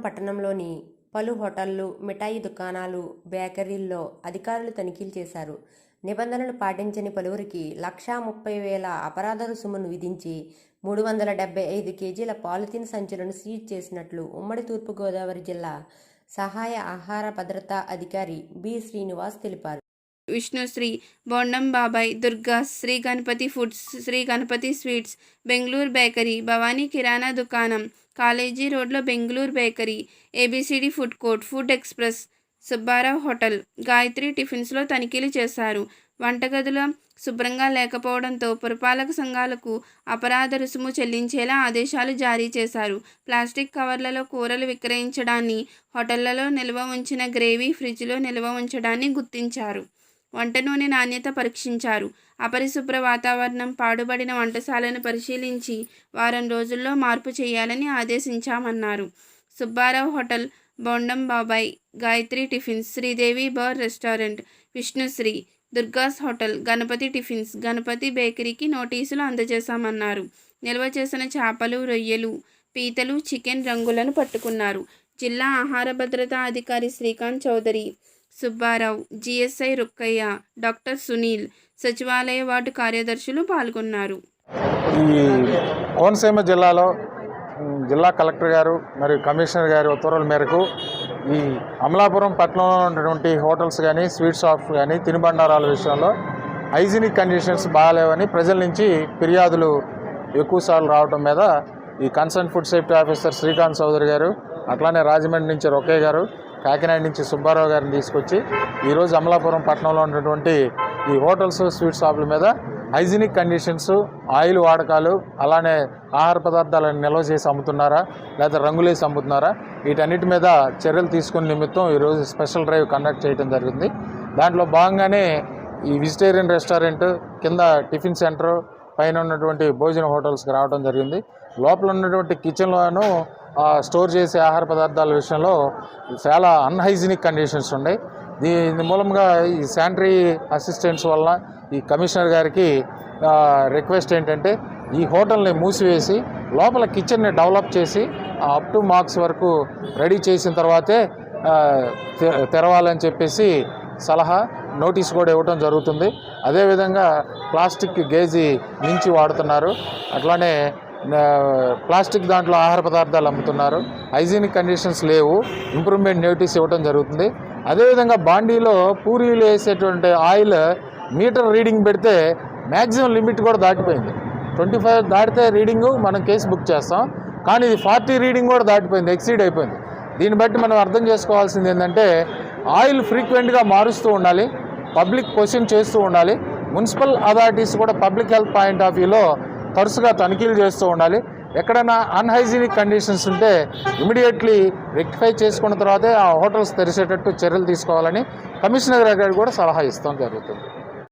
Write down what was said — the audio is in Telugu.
పట్టణంలోని పలు హోటళ్ళు మిఠాయి దుకాణాలు బేకరీల్లో అధికారులు తనిఖీలు చేశారు. నిబంధనలు పాటించని పలువురికి లక్షా ముప్పై వేల అపరాధ రుసుమును విధించి మూడు వందల డెబ్బై ఐదు కేజీల పాలిథిన్ సంచులను సీజ్ చేసినట్లు ఉమ్మడి తూర్పుగోదావరి జిల్లా సహాయ ఆహార భద్రతా అధికారి బి. శ్రీనివాస్ తెలిపారు. విష్ణుశ్రీ బోండం బాబాయ్ Durga Sri Ganapathi foods Sri Ganapathi sweets Bengaluru bakery Bhavani కిరాణా దుకాణం కాలేజీ రోడ్లో Bengaluru bakery ABCD food court food express Subbarao hotel. Gayatri టిఫిన్స్లో తనిఖీలు చేశారు. వంటగదుల శుభ్రంగా లేకపోవడంతో పురపాలక సంఘాలకు అపరాధ రుసుము చెల్లించేలా ఆదేశాలు జారీ చేశారు. ప్లాస్టిక్ కవర్లలో కూరలు విక్రయించడాన్ని హోటళ్ళలో నిల్వ ఉంచిన గ్రేవీ ఫ్రిడ్జ్లో నిల్వ ఉంచడాన్ని గుర్తించారు. వంట నూనె నాణ్యత పరీక్షించారు. అపరిశుభ్ర వాతావరణం పాడుబడిన వంటశాలను పరిశీలించి వారం రోజుల్లో మార్పు చేయాలని ఆదేశించామన్నారు. సుబ్బారావు హోటల్ బొండం బాబాయ్ గాయత్రి టిఫిన్స్ శ్రీదేవి బర్ restaurant Vishnusri Durga's hotel Ganapathi tiffins Ganapathi బేకరీకి నోటీసులు అందజేశామన్నారు. నిల్వ చేసిన చేపలు రొయ్యలు పీతలు చికెన్ రంగులను పట్టుకున్నారు. జిల్లా ఆహార భద్రతా అధికారి శ్రీకాంత్ చౌదరి సుబ్బారావు జిఎస్ఐ రుక్కయ్య డాక్టర్ సునీల్ సచివాలయ వార్డు కార్యదర్శులు పాల్గొన్నారు. ఈ కోనసీమ జిల్లాలో జిల్లా కలెక్టర్ గారు మరియు కమిషనర్ గారి ఉత్తర్వుల మేరకు ఈ అమలాపురం పట్టణంలో ఉన్నటువంటి హోటల్స్ కానీ స్వీట్ షాప్స్ కానీ తినుబండారాల విషయంలో హైజీనిక్ కండిషన్స్ బాగాలేవని ప్రజల నుంచి ఫిర్యాదులు ఎక్కువసార్లు రావడం మీద ఈ concern food safety officer Srikanth Chowdary garu అట్లానే రాజమండ్రి నుంచి రొకే గారు కాకినాడ నుంచి సుబ్బారావు గారిని తీసుకొచ్చి ఈరోజు అమలాపురం పట్టణంలో ఉన్నటువంటి ఈ హోటల్స్ స్వీట్ షాపుల మీద హైజీనిక్ కండిషన్స్ ఆయిల్ వాడకాలు అలానే ఆహార పదార్థాలను నిల్వ చేసి అమ్ముతున్నారా లేదా రంగులేసి అమ్ముతున్నారా వీటన్నిటి మీద చర్యలు తీసుకునే నిమిత్తం ఈరోజు స్పెషల్ డ్రైవ్ కండక్ట్ చేయడం జరిగింది. దాంట్లో భాగంగానే ఈ వెజిటేరియన్ రెస్టారెంట్ కింద టిఫిన్ సెంటర్ పైన ఉన్నటువంటి భోజన హోటల్స్కి రావడం జరిగింది. లోపల ఉన్నటువంటి కిచెన్లోనూ స్టోర్ చేసే ఆహార పదార్థాల విషయంలో చాలా అన్హైజీనిక్ కండిషన్స్ ఉన్నాయి దీని మూలంగా ఈ శానిటరీ అసిస్టెంట్స్ వల్ల ఈ కమిషనర్ గారికి రిక్వెస్ట్ ఏంటంటే ఈ హోటల్ని మూసివేసి లోపల కిచెన్ని డెవలప్ చేసి అప్ టు మార్క్స్ వరకు రెడీ చేసిన తర్వాతే తెరవాలని చెప్పేసి సలహా నోటీస్ కూడా ఇవ్వడం జరుగుతుంది. అదేవిధంగా ప్లాస్టిక్ గేజీ మించి వాడుతున్నారు. అట్లానే ప్లాస్టిక్ దాంట్లో ఆహార పదార్థాలు అమ్ముతున్నారు. హైజీనిక్ కండిషన్స్ లేవు. ఇంప్రూవ్మెంట్ నోటీస్ ఇవ్వడం జరుగుతుంది. అదేవిధంగా బాండీలో పూరీలు వేసేటువంటి ఆయిల్ మీటర్ రీడింగ్ పెడితే మ్యాక్సిమం లిమిట్ కూడా దాటిపోయింది. ట్వంటీ ఫైవ్ దాటితే రీడింగు మనం కేసు బుక్ చేస్తాం. కానీ ఇది ఫార్టీ రీడింగ్ కూడా దాటిపోయింది ఎక్సీడ్ అయిపోయింది. దీన్ని బట్టి మనం అర్థం చేసుకోవాల్సింది ఏంటంటే ఆయిల్ ఫ్రీక్వెంట్గా మారుస్తూ ఉండాలి పబ్లిక్ క్వశ్చన్ చేస్తూ ఉండాలి. మున్సిపల్ అథారిటీస్ కూడా పబ్లిక్ హెల్త్ పాయింట్ ఆఫ్ వ్యూలో తరచుగా తనిఖీలు చేస్తూ ఉండాలి. ఎక్కడైనా అన్హైజీనిక్ కండిషన్స్ ఉంటే ఇమీడియట్లీ రెక్టిఫై చేసుకున్న తర్వాతే ఆ హోటల్స్ తెరిచేటట్టు చర్యలు తీసుకోవాలని కమిషనర్ గారు కూడా సలహా ఇస్తాం జరుగుతుంది.